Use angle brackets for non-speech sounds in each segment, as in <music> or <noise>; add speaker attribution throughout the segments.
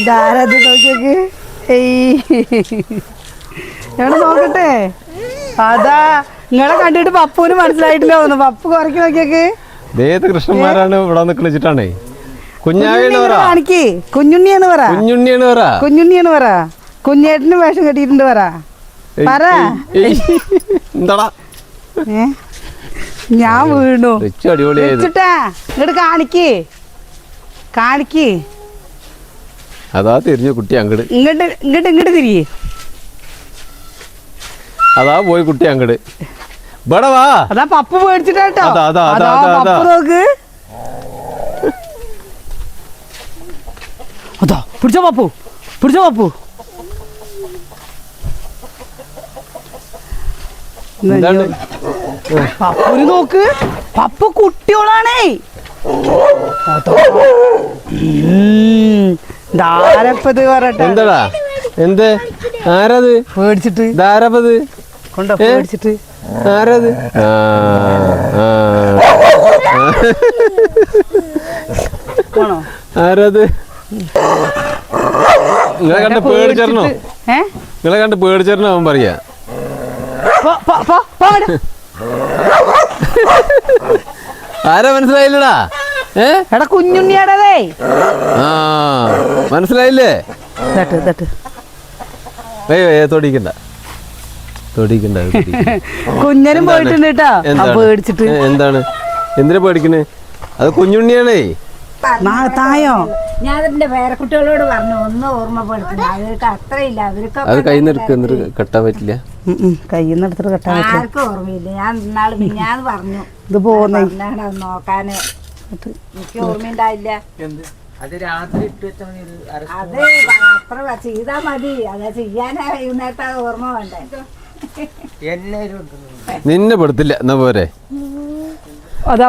Speaker 1: ഇതാരത് നോക്കിയൊക്കെ? ഏയ്. എവിടെ നോക്കട്ടെ? അതാ നിങ്ങളെ കണ്ടിട്ട് പപ്പുവിന് മനസ്സിലായിട്ടില്ല തോന്നുന്നു. പപ്പു കുറയ്ക്ക് നോക്കിയൊക്കെ.
Speaker 2: ഏത് കൃഷ്ണന്മാരാണ് ഇവിടെ കുഞ്ഞാവിയാണ് പറ.
Speaker 1: കാണിക്ക്. പറ.
Speaker 2: പറ.
Speaker 1: പറ. കുഞ്ഞേട്ടന് വേഷം കെട്ടിയിട്ടുണ്ട് പറ.
Speaker 2: എന്താടാ?
Speaker 1: ഞാൻ വീണു. ഇങ്ങോട്ട് കാണിക്ക്. കാണിക്ക്.
Speaker 2: അതാ തിരിഞ്ഞു കുട്ടി അങ്ങട്.
Speaker 1: ഇങ്ങോട്ട് ഇങ്ങോട്ട് ഇങ്ങോട്ട് തിരിയേ.
Speaker 2: അതാ പോയി കുട്ടി അങ്ങട്. ഇവിടെ വാ.
Speaker 1: അതാ പപ്പു പേടിച്ചിട്ടാട്ടോ
Speaker 2: അതാ, അതാ, അതാ, അതാ.
Speaker 1: നോക്ക്. അതാ പിടിച്ചോ പപ്പു. പിടിച്ചോ പപ്പു. പപ്പുന് നോക്ക്. പപ്പു കുട്ടിയോളാണേ. ധാരപ്പത് പറട്ടെ
Speaker 2: എന്താടാ എന്ത് ആരത്
Speaker 1: പേടിച്ചിട്ട്
Speaker 2: ഇതാരപ്പത്
Speaker 1: കൊണ്ടോ
Speaker 2: ഏ?
Speaker 1: പേടിച്ചിട്ട്
Speaker 2: ആരത് ആരത് നിങ്ങളെ കണ്ട് പേടിച്ചേരണോ നിങ്ങളെ കണ്ട് പേടിച്ചേരണോ അവൻ പറയാ. ആരാ മനസ്സിലായില്ലടാ
Speaker 1: എടാ കുഞ്ഞുണ്ണിയാടേ
Speaker 2: ആ മനസ്സിലായില്ലേ?
Speaker 1: ഇതട്ട്
Speaker 2: ഏയ് ഏ തൊടിക്കണ്ട. തൊടിക്കണ്ട <laughs>
Speaker 1: കുഞ്ഞനും പോയിട്ടുണ്ട് കേട്ടോ. ആ പേടിച്ചിട്ട്.
Speaker 2: എന്താണ്? എന്തിനാ പേടിക്കണേ? അത് കുഞ്ഞുണ്ണിയാണേ.
Speaker 1: തായോ?
Speaker 3: ഞാൻ അതിന്റെ പേരക്കുട്ടികളോട് പറഞ്ഞു ഒന്ന് ഓർമ്മപ്പെടുത്തുന്നു അവർക്ക് അത്രയില്ല. അവർക്ക്
Speaker 2: അത് കൈ നിൽക്ക് എന്നിട്ട് കെട്ടാൻ പറ്റില്ല.
Speaker 1: കയ്യിൽ നിന്ന് എടുത്തിട്ട് കെട്ടാൻ പറ്റില്ല.
Speaker 3: ആർക്കും ഓർമ്മയില്ല. ഞാൻ ഇന്നാൾ ഞാൻ പറഞ്ഞു.
Speaker 1: ഇത് പോകുന്ന
Speaker 3: പറഞ്ഞാണ് അത് എനിക്ക് ഓർമ്മയുണ്ടായില്ല.
Speaker 4: അത് രാത്രി ഇട്ട് വെച്ചാൽ മതി ഒരു അര
Speaker 3: അത് അത്ര ചെയ്താ മതി. അത് ചെയ്യാനാ വൈകുന്നേരത്തെ ഓർമ്മ വേണ്ടേ.
Speaker 2: നിന്നെ പെടുത്തില്ല. എന്നാ പോരെ?
Speaker 1: അതാ.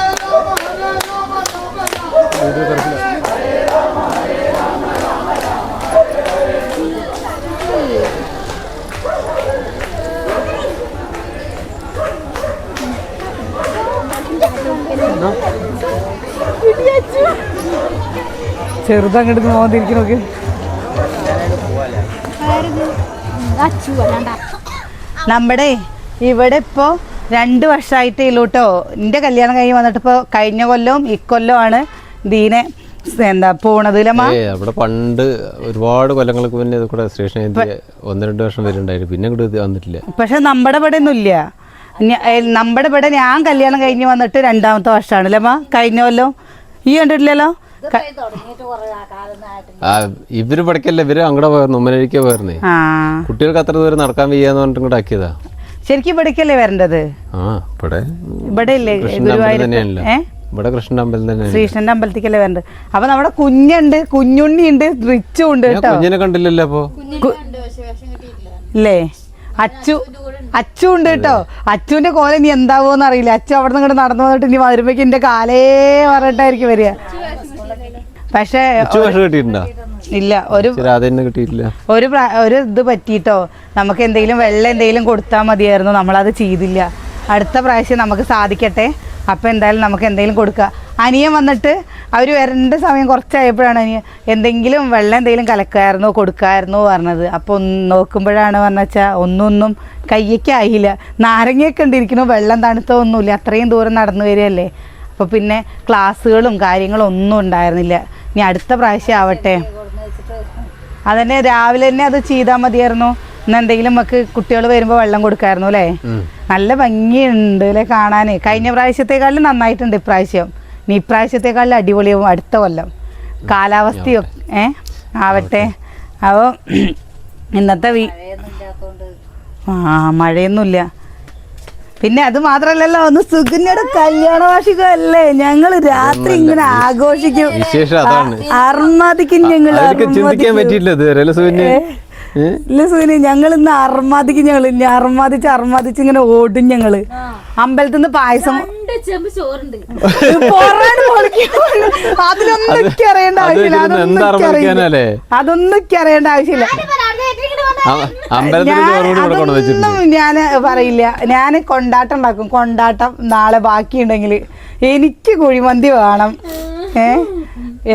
Speaker 1: ചെറുതങ്ങോട്ട് നോക്കിയിരിക്കണോക്കെ നമ്മുടെ ഇവിടെ ഇപ്പോ രണ്ട് വർഷമായിട്ടേ ഉള്ളൂ കേട്ടോ എന്റെ കല്യാണം കഴിഞ്ഞ് വന്നിട്ട് ഇപ്പോൾ കഴിഞ്ഞ കൊല്ലവും ഇക്കൊല്ലമാണ് ദീനെ എന്താ
Speaker 2: പോണത് അവിടെ പണ്ട് ഒരുപാട് കൊല്ലങ്ങൾക്ക് മുന്നേ ഇത് കൂടെ സ്റ്റേഷൻ ഒന്ന് രണ്ട് വർഷം വരുന്നുണ്ടായിരുന്നു. പിന്നെ ഇത് വന്നിട്ടില്ല.
Speaker 1: പക്ഷെ നമ്മുടെ ഇവിടെ ഒന്നും ഇല്ല. ഞ- ഏ, നമ്മുടെ ഇവിടെ ഞാൻ കല്യാണം കഴിഞ്ഞ് വന്നിട്ട് രണ്ടാമത്തെ വർഷമാണ് അല്ലേ കഴിഞ്ഞ കൊല്ലം. ഈ കണ്ടിട്ടില്ലല്ലോ?
Speaker 2: ഇവർ പഠിക്കല്ലേ? ഇവർ അങ്ങടെ പോയിരുന്നു ഉമ്മനഴിക്ക പോയിരുന്നേ കുട്ടികൾക്ക് അത്ര ദൂരം നടക്കാൻ വയ്യാന്ന് പറഞ്ഞിട്ട് ഇങ്ങോട്ട് ആക്കിയതാ.
Speaker 1: ശരിക്കും ഇവിടേക്കല്ലേ വരേണ്ടത്?
Speaker 2: ആ ഇവിടെ
Speaker 1: ഇവിടെ ഇല്ലേ?
Speaker 2: ഇവിടെ കൃഷ്ണന്റെ അമ്പലം തന്നെയാണ്
Speaker 1: ശ്രീകൃഷ്ണന്റെ അമ്പലത്തിക്കല്ലേ വരേണ്ടത്? അപ്പൊ നമ്മുടെ കുഞ്ഞുണ്ട് കുഞ്ഞുണ്ണി ഉണ്ട് റിച്ചും ഉണ്ട്
Speaker 2: ഞാൻ
Speaker 1: കേട്ടോ
Speaker 2: കുഞ്ഞിനെ കണ്ടില്ലല്ലോ അപ്പൊ.
Speaker 1: ഇല്ലേ? അച്ചു അച്ചു ഉണ്ട്. കേട്ടോ അച്ചുവിന്റെ കോല ഇനി എന്താവോന്ന് അറിയില്ല അച്ചു അവിടെ നിന്ന് ഇങ്ങോട്ട് നടന്നു വന്നിട്ട് ഇനി വരുമ്പോഴേക്കും എന്റെ കാലേ പറഞ്ഞിട്ടായിരിക്കും വരിക. പക്ഷേ ഇല്ല ഒരു ഒരു ഒരു ഇത് പറ്റിയിട്ടോ? നമുക്ക് എന്തെങ്കിലും വെള്ളം എന്തെങ്കിലും കൊടുത്താൽ മതിയായിരുന്നു. നമ്മളത് ചെയ്തില്ല. അടുത്ത പ്രാവശ്യം നമുക്ക് സാധിക്കട്ടെ. അപ്പം എന്തായാലും നമുക്ക് എന്തെങ്കിലും കൊടുക്കുക അനിയൻ വന്നിട്ട് അവർ വരേണ്ട സമയം കുറച്ചായപ്പോഴാണ് അനിയൻ എന്തെങ്കിലും വെള്ളം എന്തെങ്കിലും കലക്കായിരുന്നോ കൊടുക്കായിരുന്നോ പറഞ്ഞത്. അപ്പോൾ നോക്കുമ്പോഴാണ് പറഞ്ഞ വെച്ചാൽ ഒന്നൊന്നും ഒന്നും കയ്യക്കായില്ല. നാരങ്ങയൊക്കെ ഉണ്ടിരിക്കുന്നു വെള്ളം തണുത്തോ ഒന്നുമില്ല. അത്രയും ദൂരം നടന്നു വരികയല്ലേ? അപ്പോൾ പിന്നെ ക്ലാസ്സുകളും കാര്യങ്ങളും ഒന്നും ഉണ്ടായിരുന്നില്ല. ഇനി അടുത്ത പ്രാവശ്യം ആവട്ടെ. അതന്നെ രാവിലെ തന്നെ അത് ചെയ്താൽ മതിയായിരുന്നു. ഇന്ന് എന്തെങ്കിലും നമുക്ക് കുട്ടികൾ വരുമ്പോൾ വെള്ളം കൊടുക്കായിരുന്നു അല്ലേ? നല്ല ഭംഗിയുണ്ട് അല്ലേ കാണാൻ കഴിഞ്ഞ പ്രാവശ്യത്തെക്കാളും നന്നായിട്ടുണ്ട് ഇപ്രാവശ്യം. ഇനി ഇപ്രാവശ്യത്തെക്കാളും അടിപൊളിയാവും അടുത്ത കൊല്ലം. കാലാവസ്ഥയോ. ഏ? ആവട്ടെ. അപ്പോൾ ഇന്നത്തെ വീ ആ മഴയൊന്നുമില്ല. പിന്നെ അത് മാത്രല്ലല്ലോ ഒന്ന് സുഗന്യയുടെ കല്യാണ വാർഷികമല്ലേ ഞങ്ങൾ രാത്രി ഇങ്ങനെ ആഘോഷിക്കും.
Speaker 2: വിശേഷം അതാണ്.
Speaker 1: അർമാദിക്കും ഞങ്ങൾ
Speaker 2: ചിന്തിക്കാൻ
Speaker 1: അർമാദിക്കും.
Speaker 2: പറ്റിയില്ല ഇതുവരെ അല്ലേ
Speaker 1: ഇല്ല സുനി ഞങ്ങൾ ഇന്ന് അർമാദിക്ക് ഞങ്ങൾ ഇനി അർമാദിച്ച് അർമാദിച്ച് ഇങ്ങനെ ഓടും ഞങ്ങൾ. അമ്പലത്തിൽ നിന്ന് പായസം. അതിലൊന്നും അറിയേണ്ട ആവശ്യമില്ല. അതൊന്നും അറിയേണ്ട ആവശ്യമില്ല. ഞാൻ പറയില്ല. ഞാൻ കൊണ്ടാട്ടം ഉണ്ടാക്കും. കൊണ്ടാട്ടം നാളെ ബാക്കിയുണ്ടെങ്കിൽ എനിക്ക് കുഴിമന്തി വേണം. ഏ?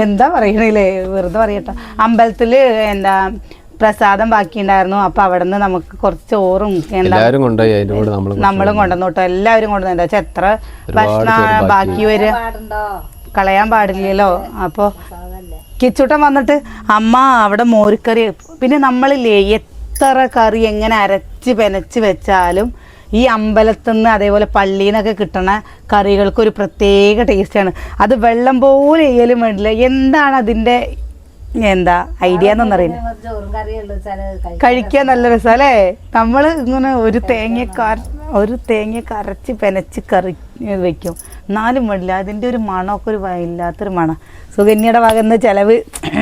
Speaker 1: എന്താ പറയണില്ലേ? വെറുതെ പറയട്ടോ. അമ്പലത്തിൽ എന്താ പ്രസാദം ബാക്കിയുണ്ടായിരുന്നു. അപ്പൊ അവിടെ നിന്ന് നമുക്ക് കുറച്ച് ചോറും
Speaker 2: കൂടെ നമ്മളും
Speaker 1: നമ്മളും കൊണ്ടുവന്നു കേട്ടോ. എല്ലാവരും കൊണ്ടുവന്നു. എന്താ വെച്ചാൽ എത്ര ഭക്ഷണ
Speaker 2: ബാക്കി.
Speaker 1: വരെ? വരിക കളയാൻ പാടില്ലല്ലോ. അപ്പോൾ കിച്ചൂട്ടൻ വന്നിട്ട് അമ്മ അവിടെ മോരിക്കറി പിന്നെ നമ്മളില്ലേ എത്ര കറി എങ്ങനെ അരച്ച് പെനച്ച് വെച്ചാലും ഈ അമ്പലത്തിൽ നിന്ന് അതേപോലെ പള്ളിയിൽ നിന്നൊക്കെ കിട്ടണ കറികൾക്ക് ഒരു പ്രത്യേക ടേസ്റ്റാണ് അത് വെള്ളം പോലെ ചെയ്യലും വേണ്ടില്ല. എന്താണ് അതിന്റെ എന്താ ഐഡിയ കഴിക്കാൻ നല്ല രസം നമ്മൾ ഇങ്ങനെ ഒരു തേങ്ങ ഒരു തേങ്ങ കരച്ച് പെനച്ച് കറി വെക്കും. എന്നാലും വേണ്ടില്ല അതിന്റെ ഒരു മണമൊക്കെ ഒരു ഇല്ലാത്തൊരു മണം. സുകന്യയുടെ വകന്ന് ചിലവ്?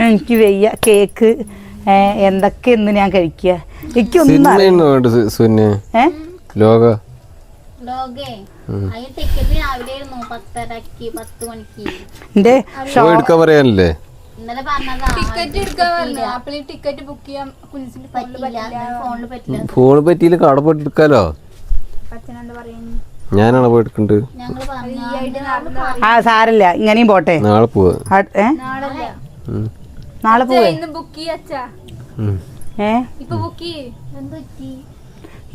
Speaker 1: എനിക്ക് വെയ്യ കേക്ക് എന്തൊക്കെ ഇന്ന് ഞാൻ കഴിക്കുക എനിക്കൊന്നും ഒന്നും
Speaker 2: ലോക.
Speaker 5: ലോകേ ഇന്നലെ പറഞ്ഞതാ
Speaker 6: ടിക്കറ്റ് എടുക്കാൻ പറഞ്ഞു. ആപ്പിളിൽ ടിക്കറ്റ് ബുക്ക് ചെയ്യാൻ ഫോണിൽ
Speaker 5: പറ്റില്ല ഫോണിൽ പറ്റില്ല.
Speaker 2: ഫോൺ പറ്റിയില്ല. കട പോയിട്ട് എടുക്കാലോ?
Speaker 6: അച്ഛനെന്താ പറയുന്നു
Speaker 2: ഞാനാണ് പോയി എടുക്കണ്ട്?
Speaker 5: ഞങ്ങൾ പറഞ്ഞു
Speaker 1: ആ സാരല്ല. ഇങ്ങനെയും പോട്ടെ.
Speaker 2: നാളെ പോവാ.
Speaker 1: ഏ?
Speaker 6: നാളല്ല?
Speaker 1: നാളെ പോവേ?
Speaker 6: ഇന്ന് ബുക്ക്
Speaker 2: അച്ഛാ.
Speaker 1: ഏ?
Speaker 6: ഇപ്പൊ ബുക്ക് ചെയ്യേ.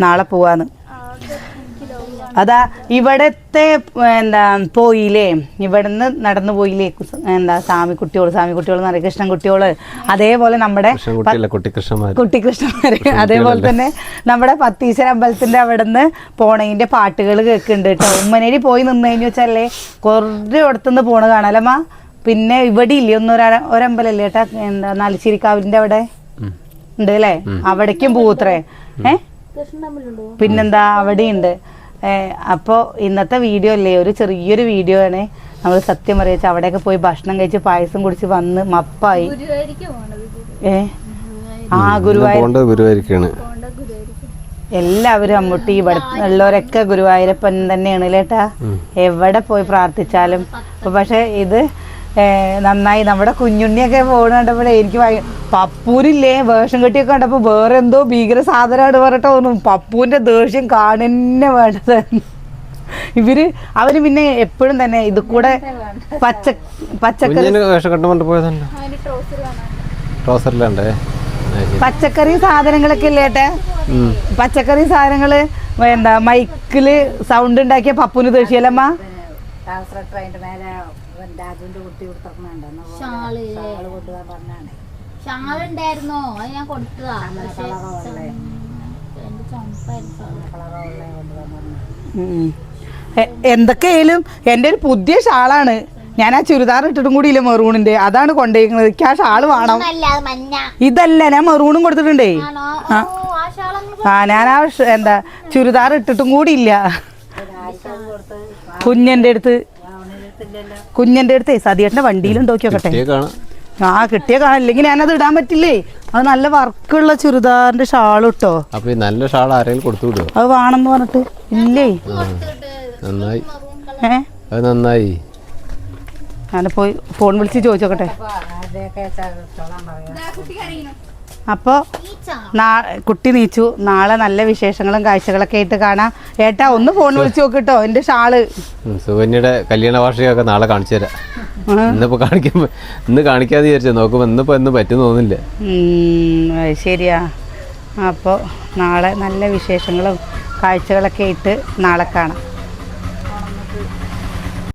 Speaker 1: നാളെ പോവാന്ന്. അതാ ഇവിടത്തെ എന്താ പോയില്ലേ? ഇവിടുന്ന് നടന്നു പോയില്ലേ എന്താ സ്വാമി കുട്ടികൾ സ്വാമി എന്ന് നരകൃഷ്ണൻ കുട്ടികൾ അതേപോലെ നമ്മുടെ കുട്ടികൃഷ്ണന്മാര് അതേപോലെ തന്നെ നമ്മുടെ പത്തീശ്വര അമ്പലത്തിന്റെ അവിടെ നിന്ന് പോണതിന്റെ പാട്ടുകൾ കേൾക്കുന്നുണ്ട് കേട്ടോ. ഉമ്മനേരി പോയി നിന്ന് കഴിഞ്ഞു വെച്ചാലേ കുറേ ഇടത്തുനിന്ന് പോണ കാണാലമ്മ. പിന്നെ ഇവിടെ ഇല്ലേ? ഒന്നും ഒരമ്പലല്ലേ ഏട്ടാ? എന്താ നാലിശ്ശേരിക്കാവിലിന്റെ അവിടെ. ഉണ്ട് അല്ലേ അവിടേക്കും പോത്രേ ഏ? പിന്നെന്താ? അവിടെയുണ്ട്. ഏ, അപ്പോ ഇന്നത്തെ വീഡിയോ അല്ലേ? ഒരു ചെറിയൊരു വീഡിയോ ആണ്. നമ്മൾ സത്യം പറയാ അവിടെയൊക്കെ പോയി ഭക്ഷണം കഴിച്ച് പായസം കുടിച്ച് വന്ന് മപ്പായി. ഏ? ആ ഗുരുവായൂർ എല്ലാവരും അമ്മൂട്ടി ഇവിടെ ഉള്ളവരൊക്കെ ഗുരുവായൂരപ്പൻ തന്നെയാണ് ലേട്ടാ എവിടെ പോയി പ്രാർത്ഥിച്ചാലും. പക്ഷെ ഇത് നന്നായി. നമ്മുടെ കുഞ്ഞുണ്ണിയൊക്കെ പോകണ കണ്ടപ്പോഴേ എനിക്ക് പപ്പൂരില്ലേ? വേഷം കെട്ടിയൊക്കെ കണ്ടപ്പോൾ വേറെ എന്തോ ഭീകര സാധനമാണ് പറഞ്ഞിട്ട് തോന്നും പപ്പൂന്റെ ദേഷ്യം കാണുന്നെ വേണ്ടത്. ഇവർ അവർ പിന്നെ എപ്പോഴും തന്നെ ഇത് കൂടെ പച്ച പച്ചക്കറി പച്ചക്കറി സാധനങ്ങളൊക്കെ ഇല്ലേട്ടെ പച്ചക്കറി സാധനങ്ങൾ എന്താ മൈക്കിൽ സൗണ്ട് ഉണ്ടാക്കിയ പപ്പുന് ദേഷ്യല്ലമ്മ
Speaker 3: രാജുവിന്റെ കുട്ടി കൊടുത്തിറക്കുന്നുണ്ട്
Speaker 5: ഷാൾ.
Speaker 3: കൊണ്ടുപോകാൻ പറഞ്ഞാണ്
Speaker 5: ഷാൾ ഉണ്ടായിരുന്നോ? അത് ഞാൻ കൊടുത്തതാ.
Speaker 1: ഷാൾ. എന്തൊക്കെയായാലും എന്റെ ഒരു പുതിയ ഷാളാണ്. ഞാൻ ആ ചുരിദാർ ഇട്ടിട്ടും കൂടി ഇല്ല മെറൂണിന്റെ അതാണ് കൊണ്ടുപോയിരിക്കുന്നത് എനിക്ക് ആ ഷാൾ വേണം. ഇതല്ല ഞാൻ മെറൂണും കൊടുത്തിട്ടുണ്ടേ.
Speaker 5: ആ.
Speaker 1: ഞാൻ ആ എന്താ ചുരിദാർ ഇട്ടിട്ടും കൂടി ഇല്ല കുഞ്ഞന്റെ അടുത്ത്. കുഞ്ഞന്റെ അടുത്ത് സതിയേട്ടന്റെ
Speaker 2: വണ്ടിയിലും നോക്കിയോക്കട്ടെ.
Speaker 1: ആ കിട്ടിയ കാണാം. ഇല്ലെങ്കിൽ ഞാനത് ഇടാൻ പറ്റില്ലേ? അത് നല്ല വർക്കുള്ള ചുരിദാറിന്റെ ഷാൾ ഇട്ടോ?
Speaker 2: അപ്പൊ നല്ല ഷാൾ ആരെങ്കിലും കൊടുത്തു വിടുവോ?
Speaker 1: അത് വേണമെന്ന് പറഞ്ഞിട്ട്. ഇല്ലേ?
Speaker 2: നന്നായി. അത് നന്നായി.
Speaker 1: ഞാൻ പോയി ഫോൺ വിളിച്ച് ചോദിച്ചോക്കട്ടെ. അപ്പോൾ നാ കുട്ടി നീച്ചു. നാളെ നല്ല വിശേഷങ്ങളും കാഴ്ചകളൊക്കെ ആയിട്ട് കാണാം. ഏട്ടാ ഒന്ന് ഫോൺ വിളിച്ചു നോക്കിട്ടോ എന്റെ
Speaker 2: ഷാൾ. സുകന്യയുടെ കല്യാണ വാർഷികമൊക്കെ നാളെ കാണിച്ചു തരാം. ഇന്നിപ്പോ കാണിക്കുമ്പോ ഇന്ന് കാണിക്കാതെ വിചാരിച്ചു. നോക്കുമ്പോ ഇന്നിപ്പോ ഇന്ന് പറ്റുന്ന തോന്നില്ല
Speaker 1: ശരിയാ. അപ്പോൾ നാളെ നല്ല വിശേഷങ്ങളും കാഴ്ചകളൊക്കെ ആയിട്ട് നാളെ കാണാം.